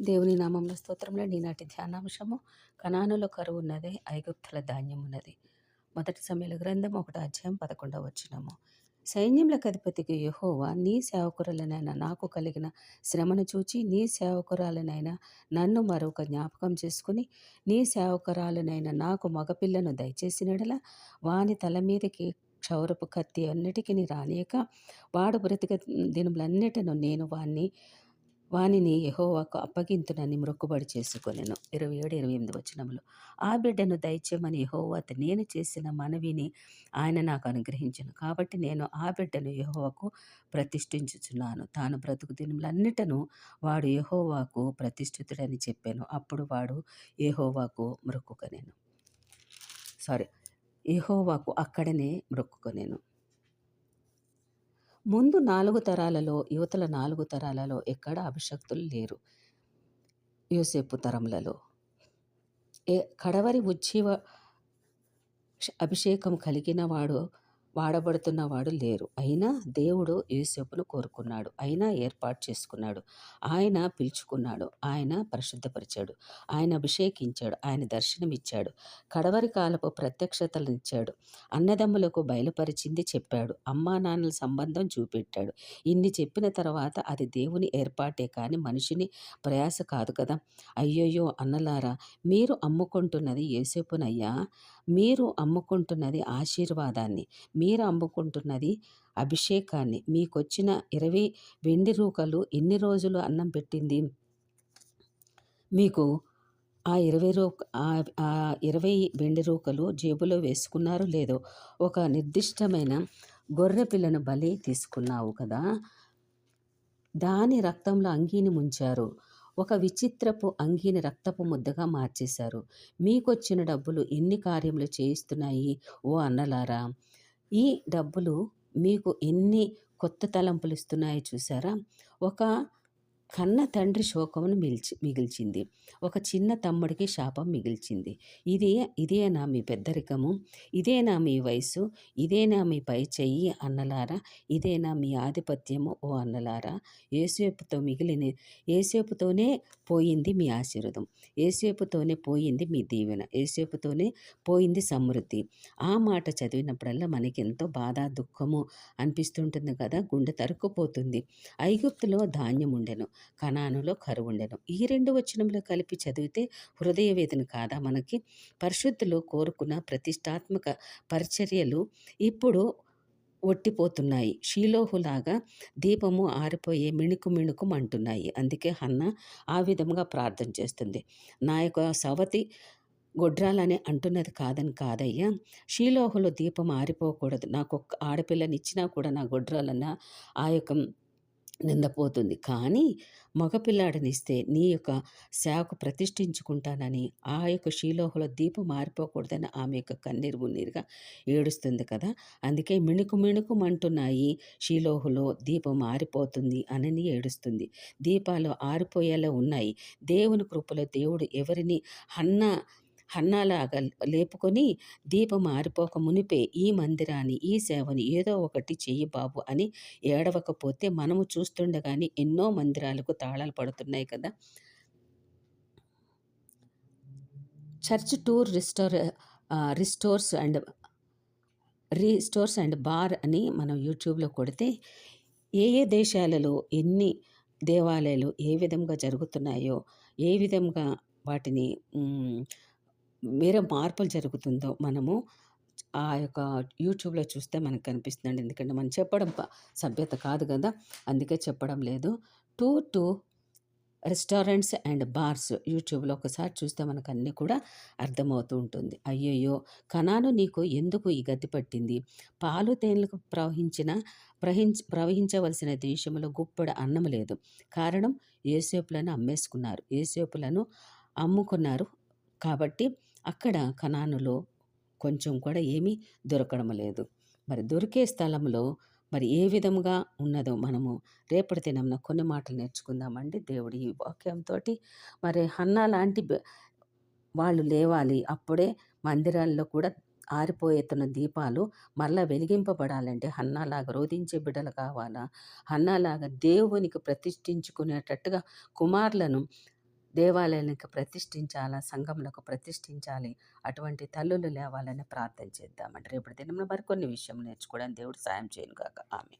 దేవుని నామంలో స్తోత్రంలో నీనాటి ధ్యానాంశము. కణానులో కరువు ఉన్నది ఐగుప్తుల ధాన్యం ఉన్నది. మొదటి సమయాల గ్రంథం ఒకటి అధ్యాయం పదకొండవ వచ్చినము సైన్యములకు అధిపతికి యహోవా నీ సేవకురాలనైనా నాకు కలిగిన శ్రమను చూచి నీ సేవకురాలనైనా నన్ను మరొక జ్ఞాపకం చేసుకుని నీ సేవకురాలనైనా నాకు మగపిల్లను దయచేసినడల వాని తల మీదకి క్షౌరపు కత్తి అన్నిటికీ రానియక వాడు బ్రతిక దినములన్నిటిను నేను వాణ్ణి వానిని యహోవాకు అప్పగింతునని మొక్కుబడి చేసుకొనెను. ఇరవై ఏడు ఇరవై ఎనిమిది వచనములు. ఆ బిడ్డను దయచేయమని యహోవాత నేను చేసిన మనవిని ఆయన నాకు అనుగ్రహించను. కాబట్టి నేను ఆ బిడ్డను యహోవాకు ప్రతిష్ఠించుచున్నాను. తాను బ్రతుకు దినములన్నిటను వాడు యహోవాకు ప్రతిష్ఠితుడని చెప్పాను. అప్పుడు వాడు యహోవాకు మొక్కుకొనేను. సారీ యహోవాకు అక్కడనే మొక్కుకొనేను. ముందు నాలుగు తరాలలో యువతల నాలుగు తరాలలో ఎక్కడ అభిషక్తులు లేరు. యూసేపు తరములలో ఏ కడవరి ఉజ్జీవ అభిషేకం కలిగిన వాడు వాడబడుతున్నవాడు లేరు. అయినా దేవుడు యూసేపును కోరుకున్నాడు. అయినా ఏర్పాటు చేసుకున్నాడు. ఆయన పిలుచుకున్నాడు. ఆయన పరిశుద్ధపరిచాడు. ఆయన అభిషేకించాడు. ఆయన దర్శనమిచ్చాడు. కడవరి కాలపు ప్రత్యక్షతలు ఇచ్చాడు. అన్నదమ్ములకు బయలుపరిచింది చెప్పాడు. అమ్మా నాన్నల సంబంధం చూపెట్టాడు. ఇన్ని చెప్పిన తర్వాత అది దేవుని ఏర్పాటే కానీ మనిషిని ప్రయాస కాదు కదా. అయ్యోయ్యో అన్నలారా మీరు అమ్ముకుంటున్నది ఏసేపునయ్యా మీరు అమ్ముకుంటున్నది ఆశీర్వాదాన్ని మీరు అమ్ముకుంటున్నది అభిషేకాన్ని. మీకొచ్చిన ఇరవై వెండి రూకలు ఎన్ని రోజులు అన్నం పెట్టింది? మీకు ఆ ఇరవై రూ ఆ ఇరవై వెండి రూకలు జేబులో వేసుకున్నారో లేదో ఒక నిర్దిష్టమైన గొర్రె పిల్లను బలి తీసుకున్నావు కదా? దాని రక్తంలో అంగీని ముంచారు. ఒక విచిత్రపు అంగీని రక్తపు ముద్దగా మార్చేశారు. మీకొచ్చిన డబ్బులు ఎన్ని కార్యములు చేయిస్తున్నాయి ఓ అన్నలారా? ఈ డబ్బులు మీకు ఎన్ని కొత్త తలంపులు ఇస్తున్నాయో చూసారా ఒక కన్న తండ్రి శోకమును మిల్చి మిగిల్చింది. ఒక చిన్న తమ్ముడికి శాపం మిగిల్చింది. ఇది ఇదేనా మీ పెద్దరికము ఇదేనా మీ వయసు ఇదేనా మీ పై చెయ్యి అన్నలారా. ఇదేనా మీ ఆధిపత్యము ఓ అన్నలారా. ఏసేపుతో మిగిలిన ఏసేపుతోనే పోయింది మీ ఆశీర్వదం. ఏసేపుతోనే పోయింది మీ దీవెన. ఏసేపుతోనే పోయింది సమృద్ధి. ఆ మాట చదివినప్పుడల్లా మనకెంతో బాధ దుఃఖము అనిపిస్తుంటుంది కదా. గుండె తరుక్కుపోతుంది. ఐగుప్తులో ధాన్యం ఉండెను కణానులో కరువుండెను ఈ రెండు వచనంలో కలిపి చదివితే హృదయ వేదన కాదా మనకి? పరిశుద్ధులు కోరుకున్న ప్రతిష్టాత్మక పరిచర్యలు ఇప్పుడు ఒట్టిపోతున్నాయి. షీలోహులాగా దీపము ఆరిపోయే మిణుకు మిణుకు అంటున్నాయి అందుకే హన్న ఆ విధంగా ప్రార్థన చేస్తుంది. నా యొక్క సవతి గొడ్రాలని అంటున్నది కాదని కాదయ్యా. షీలోహులో దీపం ఆరిపోకూడదు. నాకు ఒక్క ఆడపిల్లనిచ్చినా కూడా నా గొడ్రాలన్న ఆ యొక్క నిందపోతుంది. కానీ మగపిల్లాడినిస్తే నీ యొక్క సేవకు ప్రతిష్ఠించుకుంటానని ఆ యొక్క శీలోహలో దీపం మారిపోకూడదని ఆమె యొక్క కన్నీరు మున్నీరుగా ఏడుస్తుంది కదా! అందుకే మిణుకు మిణుకు మంటున్నాయి షీలోహులో దీపం మారిపోతుంది అని ఏడుస్తుంది. దీపాలు ఆరిపోయేలా ఉన్నాయి. దేవుని కృపలో దేవుడు ఎవరిని హన్న హన్నాలాగా లేపుకొని దీపం ఆరిపోక మునిపే ఈ మందిరాన్ని ఈ సేవని ఏదో ఒకటి చెయ్యి బాబు అని ఏడవకపోతే మనము చూస్తుండగానే ఎన్నో మందిరాలకు తాళాలు పడుతున్నాయి కదా. Church tour restore restores and restores and bar అని మనం యూట్యూబ్లో కొడితే ఏ ఏ దేశాలలో ఎన్ని దేవాలయాలు ఏ విధంగా జరుగుతున్నాయో ఏ విధంగా వాటిని వేరే మార్పులు జరుగుతుందో మనము ఆ యొక్క యూట్యూబ్లో చూస్తే మనకు కనిపిస్తుందండి. ఎందుకంటే మనం చెప్పడం సభ్యత కాదు కదా. అందుకే చెప్పడం లేదు. To to restaurants and bars యూట్యూబ్లో ఒకసారి చూస్తే మనకు అన్నీ కూడా అర్థమవుతూ ఉంటుంది. అయ్యయ్యో! కణాను నీకు ఎందుకు ఈ గతి పట్టింది? పాలు తేనెలకు ప్రవహించిన ప్రహించ ప్రవహించవలసిన దేశంలో గుప్పడ అన్నం లేదు. కారణం ఏసేపులను అమ్మేసుకున్నారు. ఏసేపులను అమ్ముకున్నారు. కాబట్టి అక్కడ కణానులో కొంచెం కూడా ఏమీ దొరకడం లేదు. మరి దొరికే స్థలంలో మరి ఏ విధముగా ఉన్నదో మనము రేపటి దినంన కొన్ని మాటలు నేర్చుకుందామండి. దేవుడి ఈ వాక్యంతో మరి హన్నా లాంటి వాళ్ళు లేవాలి అప్పుడే మందిరాల్లో కూడా ఆరిపోయేతున్న దీపాలు మళ్ళా వెలిగింపబడాలంటే హన్నాలాగా రోధించే బిడ్డలు కావాలా? హన్నాలాగా దేవునికి ప్రతిష్ఠించుకునేటట్టుగా కుమారులను దేవాలయానికి ప్రతిష్ఠించాలా? సంఘంలోకి ప్రతిష్ఠించాలి? అటువంటి తల్లులు లేవాలని ప్రార్థన చేద్దామంటే రేపటి దినంలో మరికొన్ని విషయం నేర్చుకోవడానికి దేవుడు సాయం చేయను కాక ఆమె